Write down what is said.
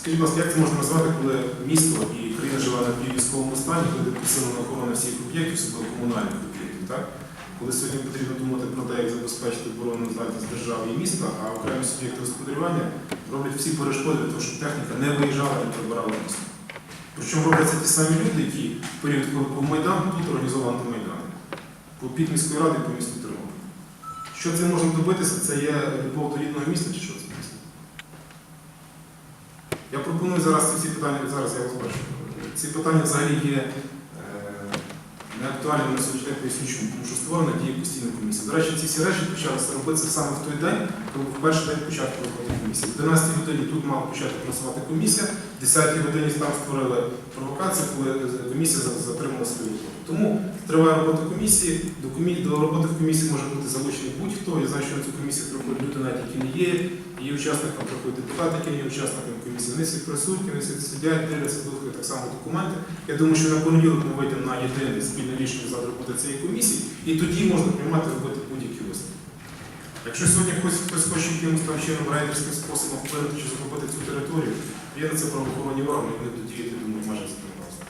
Скажіть, будь ласка, як це можна назвати, коли місто і країна живе на військовому стані, коли посилена охорона всіх об'єктів, особливо комунальних об'єктів, так? Коли сьогодні потрібно думати про те, як забезпечити оборону здатність держави і міста, а окремі суб'єкти господарювання роблять всі перешкоди для того, щоб техніка не виїжджала і прибирала місто. Причому робляться ті самі люди, які в період, коли був Майдан, тут організовували антимайдан. По під міської ради по місту Тернопіль. Що це можна добитися? Це є любов до рідного міста чи що це? Я пропоную зараз ці питання, зараз я вас бачу. Ці питання взагалі є е, неактуальними на сьогодні, поясню. Тому що створена діє постійна комісія. До речі, ці всі речі почалися робитися саме в той день, коли був перший день початку роботи комісії. В 11 годині тут мала почати працювати комісія, в 10 годині там створили провокацію, коли комісія затримала свою роботу. Тому триває робота комісії. До, комі... до роботи в комісії може бути залучений будь-хто. Я знаю, що на цю комісію приходять люди, навіть які не є її учасникам, приходять депутати, які є учасниками комісії. Вони всі присутні, вони всі сидять, дивляться слухають так само документи. Я думаю, що на понеділок ми вийдемо на єдине спільне рішення за роботи цієї комісії, і тоді можна приймати робити будь-які висновки. Якщо сьогодні хтось, хтось хоче якимось там чином рейдерським способом вплинути чи захопити цю територію, є на це правоохоронні органи, вони будуть діяти, думаю, майже законодавство.